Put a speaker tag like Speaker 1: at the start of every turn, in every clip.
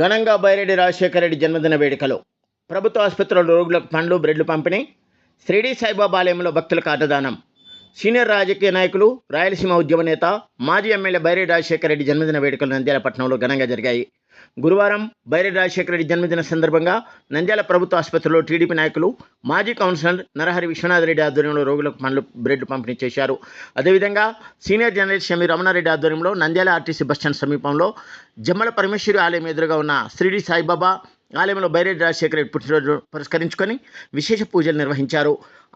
Speaker 1: ఘనంగా బైరెడ్డి రాజశేఖర రెడ్డి జన్మదిన వేడుకలు. ప్రభుత్వ ఆసుపత్రుల రోగులకు పండ్లు బ్రెడ్లు పంపిణీ. శ్రీడి సాయిబాబా ఆలయంలో భక్తులకు అన్నదానం. సీనియర్ రాజకీయ నాయకులు రాయలసీమ ఉద్యమ నేత మాజీ ఎమ్మెల్యే బైరెడ్డి రాజశేఖర రెడ్డి జన్మదిన వేడుకలు నంద్యాల పట్టణంలో ఘనంగా జరిగాయి. గురువారం బైరెడ్డి రాజశేఖర రెడ్డి జన్మదిన సందర్భంగా నంద్యాల ప్రభుత్వ ఆసుపత్రిలో టీడీపీ నాయకులు మాజీ కౌన్సిలర్ నరహరి విశ్వనాథ్ రెడ్డి ఆధ్వర్యంలో రోగులకు పండ్లు బ్రెడ్ పంపిణీ చేశారు. అదేవిధంగా సీనియర్ జర్నలిస్ట్ షమి రమణారెడ్డి ఆధ్వర్యంలో నంద్యాల ఆర్టీసీ బస్టాండ్ సమీపంలో జమ్మల పరమేశ్వరి ఆలయం ఎదురుగా ఉన్న శ్రీడి సాయిబాబా ఆలయంలో బైరేడ్ రాజశేఖర రెడ్డి పుట్టినరోజు పురస్కరించుకొని విశేష పూజలు నిర్వహించారు.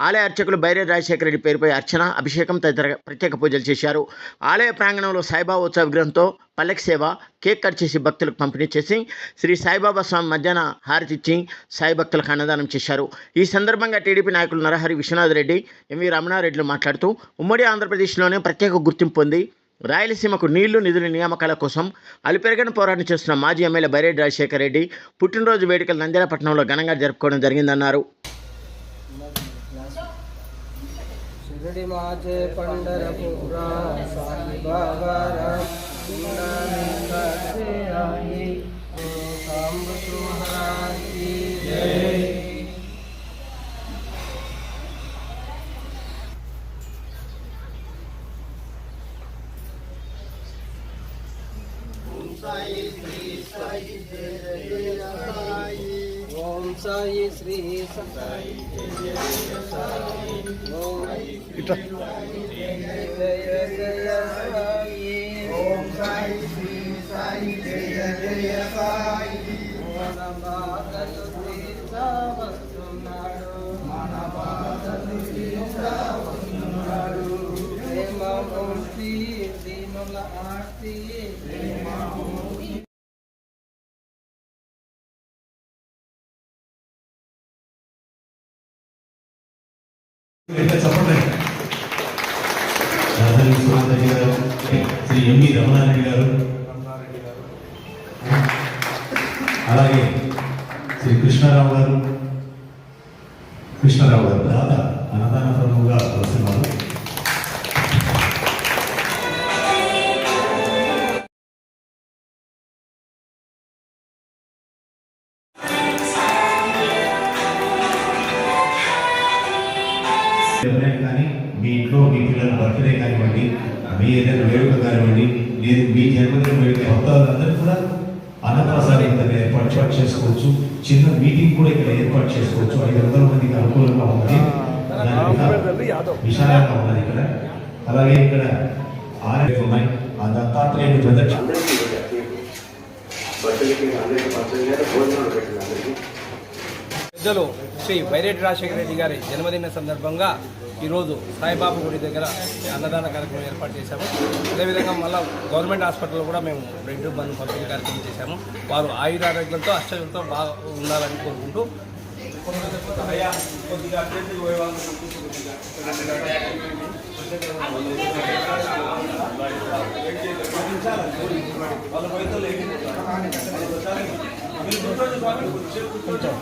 Speaker 1: ఆలయ అర్చకులు బైరేడ్ రాజశేఖర రెడ్డి పేరుపై అర్చన అభిషేకం తదితర ప్రత్యేక పూజలు చేశారు. ఆలయ ప్రాంగణంలో సాయిబాబా ఉత్సవ విగ్రహంతో పల్లెకి సేవ కేక్ కట్ చేసి భక్తులకు పంపిణీ చేసి శ్రీ సాయిబాబా స్వామి మధ్యాహ్న హారతి ఇచ్చి సాయి భక్తులకు అన్నదానం చేశారు. ఈ సందర్భంగా టీడీపీ నాయకులు నరహరి విశ్వనాథ్ రెడ్డి ఎంవి రమణారెడ్డిలు మాట్లాడుతూ ఉమ్మడి ఆంధ్రప్రదేశ్లోనే ప్రత్యేక గుర్తింపు పొంది రాయలసీమకు నీళ్లు నిధుల నియామకాల కోసం అలిపెరగని పోరాటం చేస్తున్న మాజీ ఎమ్మెల్యే బైరెడ్డి రాజశేఖర రెడ్డి పుట్టినరోజు వేడుకలు నంద్యాల పట్టణంలో ఘనంగా జరుపుకోవడం జరిగిందన్నారు
Speaker 2: शिर्डी माझे पंढरपुरा साई बाबा रामाचे ओम साई श्री साई ओम जय जय దీనుల ఆర్తి
Speaker 3: చెప్పండి. గారు శ్రీ ఎంవి రమణారెడ్డి గారు అలాగే శ్రీ కృష్ణారావు గారు కృష్ణారావు గారు దాదా ఎవరైనా కానీ మీ ఇంట్లో మీ పిల్లల బర్త్డే కానివ్వండి మీ ఏదైనా వేడుక కానివ్వండి లేదు మీ జన్మదిన వేడుక వాళ్ళందరూ కూడా అన్నప్రసాదం ఇక్కడ ఏర్పాటు చేసుకోవచ్చు. చిన్న మీటింగ్ కూడా ఇక్కడ ఏర్పాటు చేసుకోవచ్చు. ఐదు వందల మందికి అనుకూలంగా దానికి విశాలంగా ఉన్నది ఇక్కడ. అలాగే ఇక్కడ ఉన్నాయి. ఆ దత్తాత్రేయుని ప్రదక్షిణ
Speaker 4: బట్టలకి
Speaker 2: శ్రీ వైరెడ్డి రాజశేఖర రెడ్డి గారి జన్మదిన సందర్భంగా ఈరోజు సాయిబాబు గుడి దగ్గర అన్నదాన కార్యక్రమం ఏర్పాటు చేశాము. అదేవిధంగా మళ్ళీ గవర్నమెంట్ హాస్పిటల్లో కూడా మేము బ్రెడ్ బంద్ పంపిణీ కార్యక్రమం చేశాము. వారు ఆయుర ఆరోగ్యంతో అష్టలతో బాగా ఉండాలని కోరుకుంటూ వాళ్ళ కొంచెం